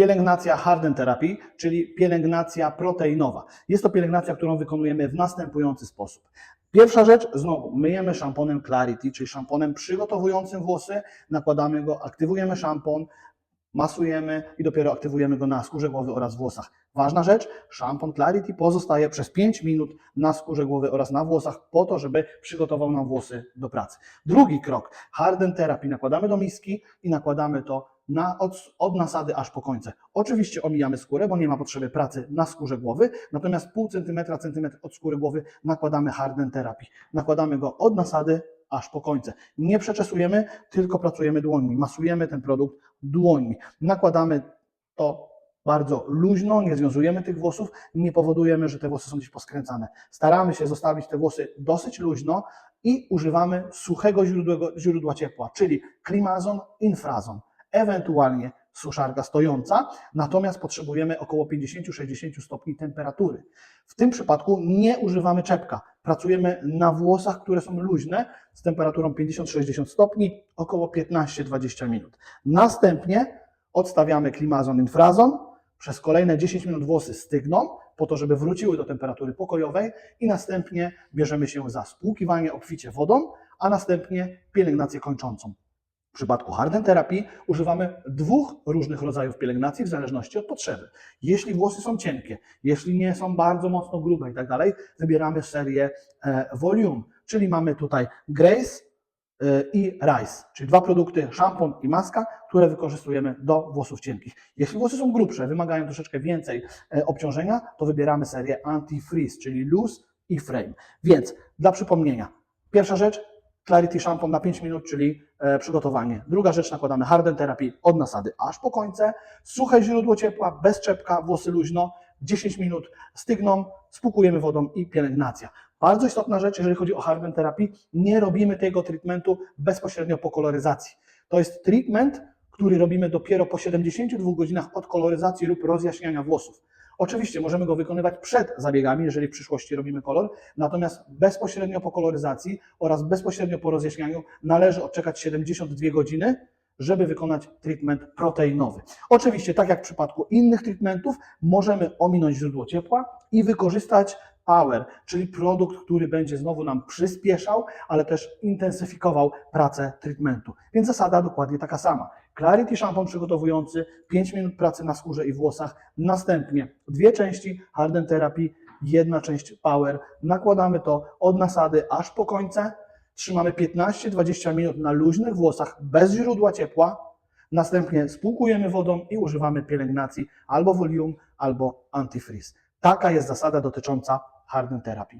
Pielęgnacja Harden Therapy, czyli pielęgnacja proteinowa. Jest to pielęgnacja, którą wykonujemy w następujący sposób. Pierwsza rzecz, znowu myjemy szamponem Clarity, czyli szamponem przygotowującym włosy, nakładamy go, aktywujemy szampon, masujemy i dopiero aktywujemy go na skórze głowy oraz włosach. Ważna rzecz, szampon Clarity pozostaje przez 5 minut na skórze głowy oraz na włosach po to, żeby przygotował nam włosy do pracy. Drugi krok, Harden Therapy. Nakładamy do miski i nakładamy to na, od, od nasady aż po końce. Oczywiście omijamy skórę, bo nie ma potrzeby pracy na skórze głowy, natomiast pół centymetra, centymetr od skóry głowy nakładamy Harden Therapy. Nakładamy go od nasady aż po końce. Nie przeczesujemy, tylko pracujemy dłońmi. Masujemy ten produkt dłońmi. Nakładamy to bardzo luźno, nie związujemy tych włosów, nie powodujemy, że te włosy są gdzieś poskręcane. Staramy się zostawić te włosy dosyć luźno i używamy suchego źródła, źródła ciepła, czyli klimazon, infrazon, ewentualnie suszarka stojąca, natomiast potrzebujemy około 50-60 stopni temperatury. W tym przypadku nie używamy czepka. Pracujemy na włosach, które są luźne z temperaturą 50-60 stopni, około 15-20 minut. Następnie odstawiamy klimazon infrazon. Przez kolejne 10 minut włosy stygną, po to, żeby wróciły do temperatury pokojowej i następnie bierzemy się za spłukiwanie obficie wodą, a następnie pielęgnację kończącą. W przypadku Harden Therapy używamy dwóch różnych rodzajów pielęgnacji w zależności od potrzeby. Jeśli włosy są cienkie, jeśli nie są bardzo mocno grube i tak dalej, wybieramy serię e, Volume, czyli mamy tutaj Grace e, i Rice, czyli dwa produkty, szampon i maska, które wykorzystujemy do włosów cienkich. Jeśli włosy są grubsze, wymagają troszeczkę więcej e, obciążenia, to wybieramy serię Anti-Freeze, czyli Loose i Frame. Więc dla przypomnienia, pierwsza rzecz, Clarity Shampoo na 5 minut, czyli e, przygotowanie. Druga rzecz, nakładamy Harden Therapy od nasady aż po końce. Suche źródło ciepła, bez czepka, włosy luźno, 10 minut stygną, spłukujemy wodą i pielęgnacja. Bardzo istotna rzecz, jeżeli chodzi o Harden Therapy, nie robimy tego treatmentu bezpośrednio po koloryzacji. To jest treatment, który robimy dopiero po 72 godzinach od koloryzacji lub rozjaśniania włosów. Oczywiście możemy go wykonywać przed zabiegami, jeżeli w przyszłości robimy kolor, natomiast bezpośrednio po koloryzacji oraz bezpośrednio po rozjaśnianiu należy odczekać 72 godziny, żeby wykonać treatment proteinowy. Oczywiście, tak jak w przypadku innych treatmentów, możemy ominąć źródło ciepła i wykorzystać Power, czyli produkt, który będzie znowu nam przyspieszał, ale też intensyfikował pracę treatmentu. Więc zasada dokładnie taka sama. Clarity szampon przygotowujący, 5 minut pracy na skórze i włosach, następnie dwie części Harden Therapy, jedna część Power. Nakładamy to od nasady aż po końce, trzymamy 15-20 minut na luźnych włosach bez źródła ciepła, następnie spłukujemy wodą i używamy pielęgnacji albo Volume, albo Antifreeze. Taka jest zasada dotycząca Harden Therapy.